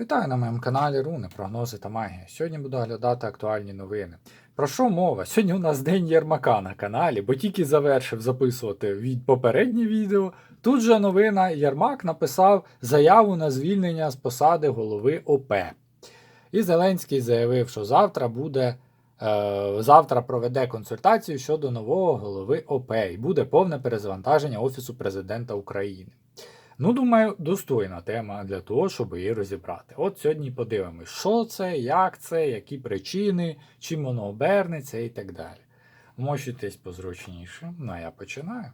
Вітаю на моєму каналі Руни, прогнози та магія. Сьогодні буду оглядати актуальні новини. Про що мова? Сьогодні у нас День Єрмака на каналі, бо тільки завершив записувати від попереднє відео. Тут же новина Єрмак написав заяву на звільнення з посади голови ОП. І Зеленський заявив, що завтра буде. е, Завтра проведе консультацію щодо нового голови ОП і буде повне перезавантаження Офісу президента України. Ну, думаю, достойна тема для того, щоб її розібрати. От сьогодні подивимось, що це, як це, які причини, чим воно обернеться і так далі. Мочитесь позручніше. Ну, а я починаю.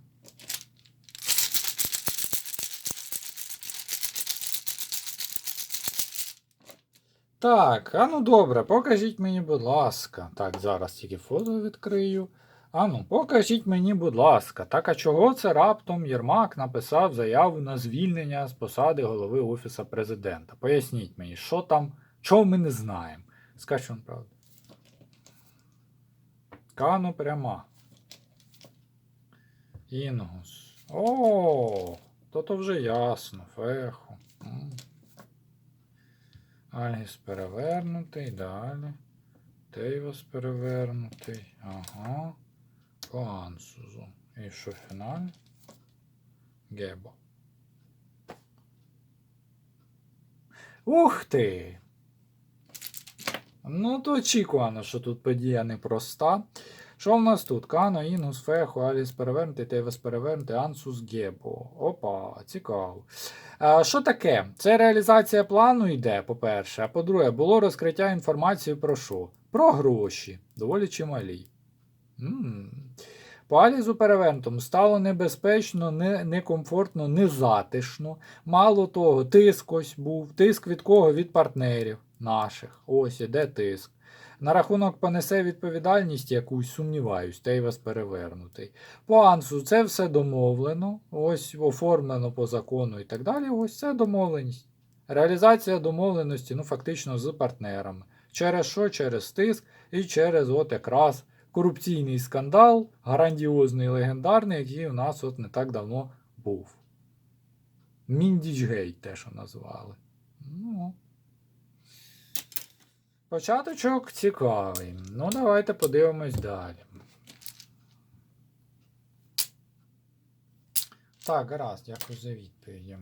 Так, а ну добре, покажіть мені, будь ласка. Так, зараз тільки фото відкрию. А ну, покажіть мені, будь ласка, так а чого це раптом Єрмак написав заяву на звільнення з посади голови Офіса президента? Поясніть мені, що там, чого ми не знаємо. Скажіть вам правду. Кано пряма. Інгус. О, то то вже ясно. Феху. Альгіс перевернутий, далі. Тейвас перевернутий. Ага. Ансузу. І що фіналь? Гебо. Ух ти! Ну, то очікувано, що тут подія непроста. Що в нас тут? Кано, Інгус, Феху, Аліс перевернутий, Тейвас перевернутий, Ансус Гебо. Опа, цікаво. А, що таке? Це реалізація плану йде, по-перше. А по-друге, було розкриття інформації про що? Про гроші. Доволі чималі. м По Алізу перевернутому стало небезпечно, не, некомфортно, незатишно. Мало того, тиск ось був. Тиск від кого? Від партнерів наших. Ось іде тиск. На рахунок понесе відповідальність якусь, сумніваюсь, Тейвас перевернутий. По Ансу це все домовлено, ось оформлено по закону і так далі. Ось це домовленість. Реалізація домовленості, ну, фактично, з партнерами. Через що? Через тиск і через от якраз корупційний скандал, грандіозний легендарний, який у нас от не так давно був. Міндічгейт, те, що назвали. Ну. Початочок цікавий. Ну, давайте подивимось далі. Так, гаразд, дякую за відповіді.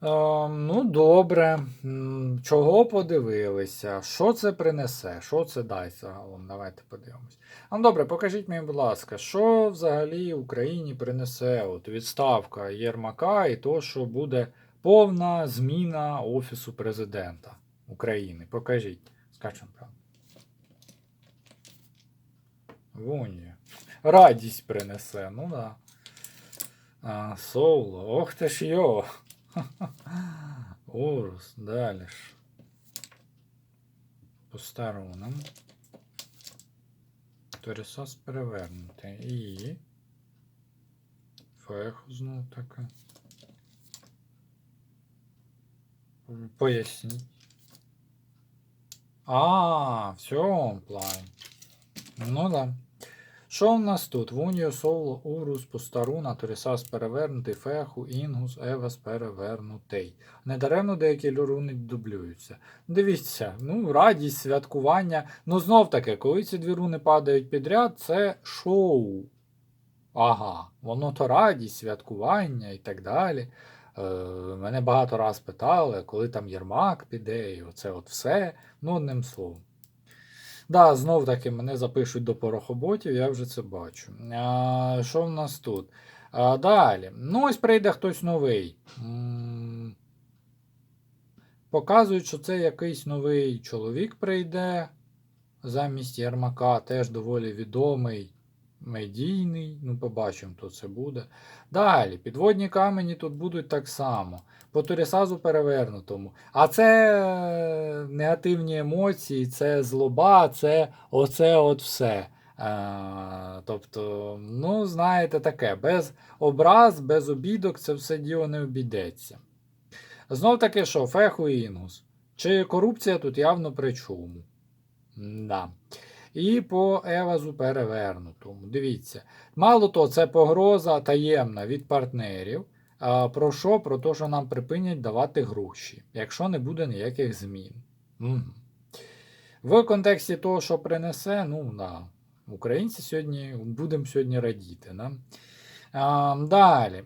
Ну, добре. Чого подивилися? Що це принесе? Що це дасть загалом? Давайте подивимось. Ну, добре, покажіть мені, будь ласка, що взагалі Україні принесе от відставка Єрмака і то, що буде повна зміна Офісу президента України. Покажіть. Вам правду. Вуньє. Радість принесе, ну да. Соло. Ох ти ж йо. Урус, далі ж. По сторонам. Торісос перевернутий. І. Феху знову таке. Поясніть. А, в цьому плані. Ну да. Що в нас тут? Вуньо, Соло, Урус, Постаруна, Торісас перевернутий, Феху, Інгус, Евас перевернутий. Недаремно деякі руни дублюються. Дивіться, ну, радість, святкування. Ну, знов таки, коли ці дві руни падають підряд, це шоу. Ага, воно то радість, святкування і так далі. Е, мене багато раз питали, коли там Єрмак піде, і оце от все. Ну, одним словом. Да, знов таки мене запишуть до порохоботів, я вже це бачу. А, Що в нас тут? А, Далі. Ну, ось прийде хтось новий. Показують, що це якийсь новий чоловік прийде замість Єрмака, теж доволі відомий, медійний. Ну, побачимо, хто це буде. Далі, підводні камені тут будуть так само. По Торісазу перевернутому. А це негативні емоції, це злоба, це оце от все. Е, тобто, ну, знаєте, таке, без образ, без обідок це все діло не обійдеться. Знов таки, що, феху і інгус. Чи корупція тут явно при чому? Да. І по Евазу перевернутому. Дивіться. Мало того, це погроза таємна від партнерів. Про що? Про те, що нам припинять давати гроші, якщо не буде ніяких змін. Угу. В контексті того, що принесе, ну, на українці сьогодні будемо сьогодні радіти. Да? Далі.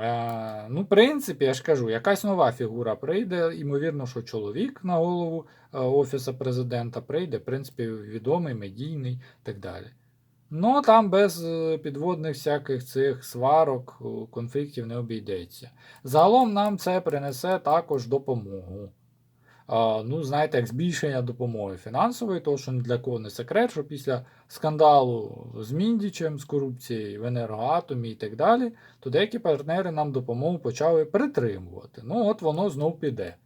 А, ну, в принципі, я ж кажу, якась нова фігура прийде. Ймовірно, що чоловік на голову Офісу президента прийде, в принципі, відомий, медійний і так далі. Ну, там без е, підводних всяких цих сварок, е, конфліктів не обійдеться. Загалом нам це принесе також допомогу. Ну, знаєте, як збільшення допомоги фінансової, тому що ні для кого не секрет, що після скандалу з Міндічем, з корупцією в енергоатомі і так далі, то деякі партнери нам допомогу почали притримувати. Ну, от воно знов піде.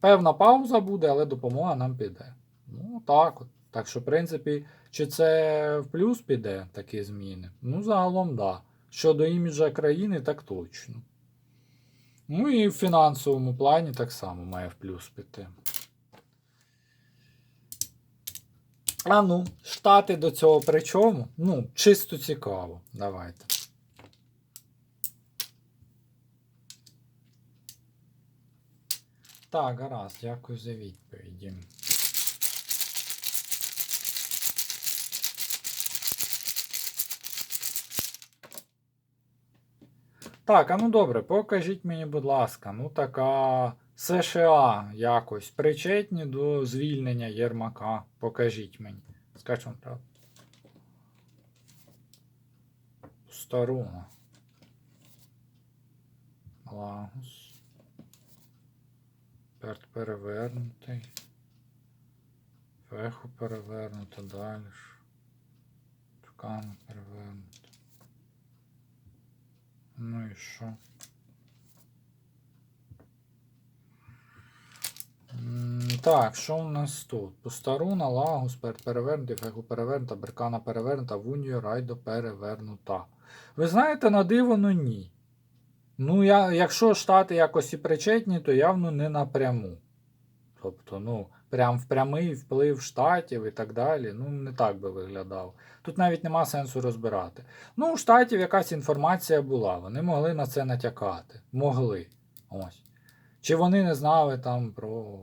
Певна пауза буде, але допомога нам піде. Ну, так от. Так що, в принципі, чи це в плюс піде такі зміни? Ну, загалом, так. Да. Щодо іміджа країни, так точно. Ну і в фінансовому плані так само має в плюс піти. А ну, штати до цього при чому? Ну, чисто цікаво. Давайте. Так, гаразд, дякую за відповіді. Так, а ну добре, покажіть мені, будь ласка, ну така США якось причетні до звільнення Єрмака. Покажіть мені. Скажіть вам правду. Старуна. Лагус. Перт перевернутий. Феху перевернуто далі. Чукану перевернуто. Ну і що? Так, що у нас тут? Постаруна, Лагус, пер- перевернутий, фегу перевернута, Беркана перевернута, Вунію, Райдо перевернута. Ви знаєте, на диво, ну ні. Ну, я, якщо Штати якось і причетні, то явно не напряму. Тобто, ну, прям в прямий вплив штатів і так далі, ну, не так би виглядав. Тут навіть нема сенсу розбирати. Ну, у штатів якась інформація була, вони могли на це натякати. Могли. Ось. Чи вони не знали там про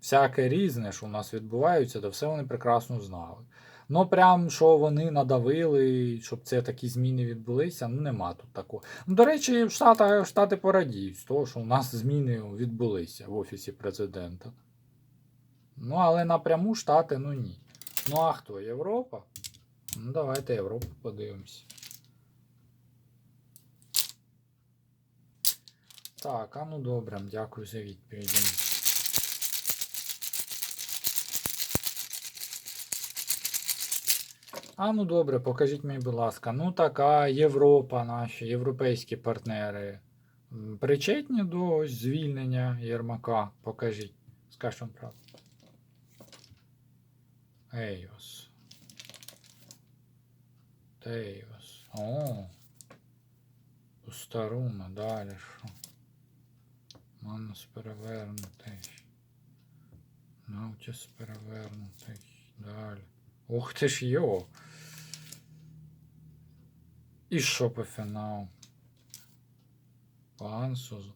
всяке різне, що у нас відбувається, то все вони прекрасно знали. Ну, прям що вони надавили, щоб це такі зміни відбулися, ну нема тут такого. Ну, до речі, в Штатах Штати порадіють з того, що у нас зміни відбулися в Офісі президента. Ну, але напряму Штати, ну ні. Ну а хто? Європа? Ну, давайте Європу подивимось. Так, а ну добре, дякую за відповіді. А ну добре, покажіть мені, будь ласка. Ну така Європа, наші європейські партнери. Причетні до звільнення Єрмака. Покажіть. Вам правду. Ейос. Тейос. О. Пустаруна, далі що? Манус перевернутий. Наутіс перевернутий. Далі. Ух ти ж йо. І що по фіналу? По Ансузу.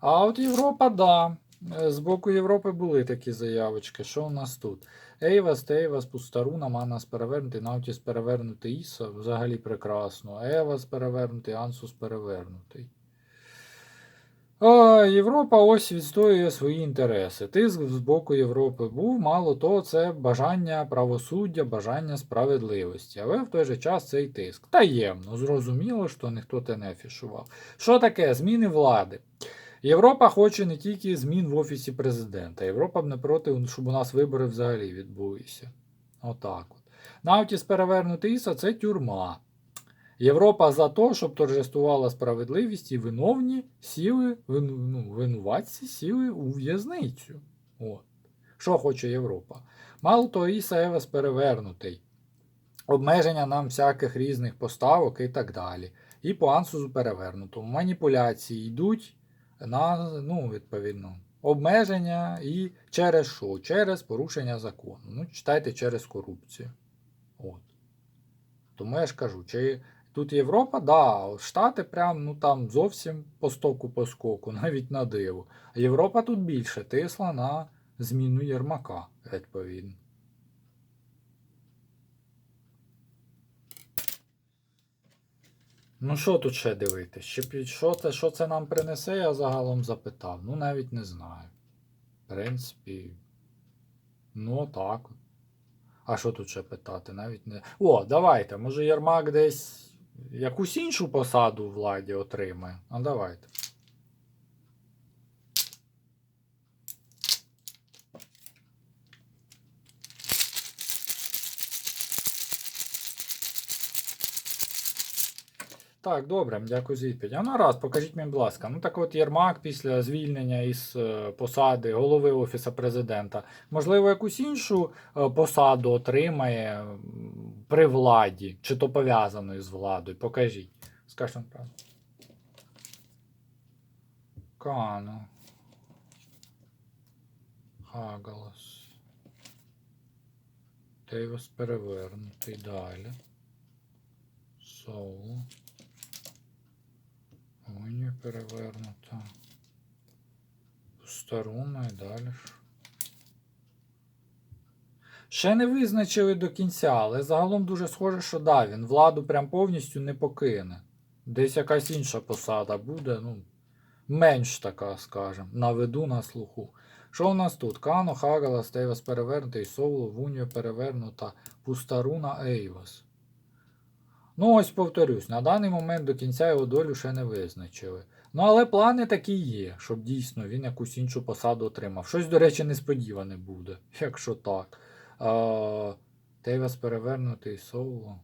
А от Європа, да. Е, З боку Європи були такі заявочки. Що у нас тут? Ейвас, Тейвас, Пустаруна, Манас перевернутий, Наутіс перевернутий, Іса взагалі прекрасно. Евас перевернутий, Ансус перевернутий. А, Європа ось відстоює свої інтереси. Тиск з боку Європи був, мало того, це бажання правосуддя, бажання справедливості. Але в той же час цей тиск. Таємно, зрозуміло, що ніхто те не афішував. Що таке? Зміни влади. Європа хоче не тільки змін в Офісі президента. Європа б не проти, щоб у нас вибори взагалі відбулися. Отак от. Наутіс перевернутий Іса це тюрма. Європа за те, щоб торжествувала справедливість і виновні сіли, вину, ну, винуватці сіли у в'язницю. От. Що хоче Європа? Мало того, Іса Евес перевернутий. Обмеження нам всяких різних поставок і так далі. І по ансузу перевернутому. Маніпуляції йдуть на, ну, відповідно, обмеження і через що? Через порушення закону. Ну, читайте через корупцію. От. Тому я ж кажу, чи тут Європа, да, Штати прям ну там зовсім по стоку по скоку, навіть на диво. А Європа тут більше тисла на зміну Єрмака, відповідно. Ну, що тут ще дивитись? Що, що це, що це нам принесе, я загалом запитав. Ну, навіть не знаю. В принципі, ну, так. А що тут ще питати? Навіть не. О, давайте. Може Єрмак десь якусь іншу посаду у владі отримає. А давайте. Так, добре, дякую за відповідь. А ну раз, покажіть мені, будь ласка. Ну так от Єрмак після звільнення із е, посади голови Офісу президента, можливо, якусь іншу е, посаду отримає при владі, чи то пов'язаною з владою. Покажіть. Скажіть нам правду. Кано. Хагалас. Тейвас перевернутий далі. Соло. Унія перевернута. Старуна і далі. Ще не визначили до кінця, але загалом дуже схоже, що да, він владу прям повністю не покине. Десь якась інша посада буде, ну, менш така, скажем, на виду, на слуху. Що у нас тут? Кано, Хагала, Стейвас перевернутий, Соло, Вуньо перевернута, Пустаруна, Ейвас. Ну, ось повторюсь, на даний момент до кінця його долю ще не визначили. Ну, але плани такі є, щоб дійсно він якусь іншу посаду отримав. Щось, до речі, несподіване буде, якщо так. А, Тейвас перевернутий соло.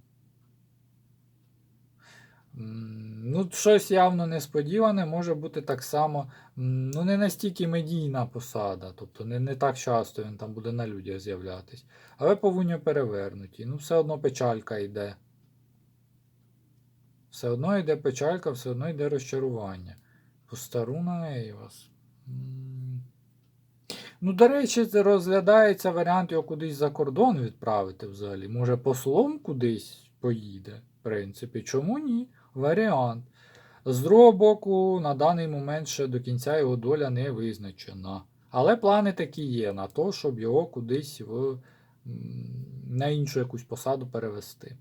Ну, щось явно несподіване, може бути так само. Ну, не настільки медійна посада, тобто не, не так часто він там буде на людях з'являтись. Але повинні перевернуті. Ну, все одно печалька йде. Все одно йде печалька, все одно йде розчарування. Постаруна Ейвас. М. Ну, до речі, розглядається варіант його кудись за кордон відправити взагалі. Може, послом кудись поїде, в принципі. Чому ні? Варіант. З другого боку, на даний момент ще до кінця його доля не визначена. Але плани такі є на то, щоб його кудись в, на іншу якусь посаду перевести.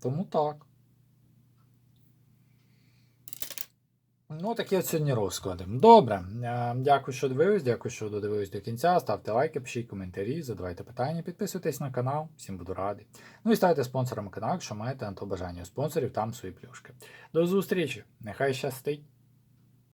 Тому так. Ну, такі от сьогодні розклади. Добре. Е, Дякую, що дивились, дякую, що додивились до кінця. Ставте лайки, пишіть коментарі, задавайте питання, підписуйтесь на канал, всім буду радий. Ну і ставте спонсором каналу, якщо маєте на то бажання. У спонсорів там свої плюшки. До зустрічі! Нехай щастить!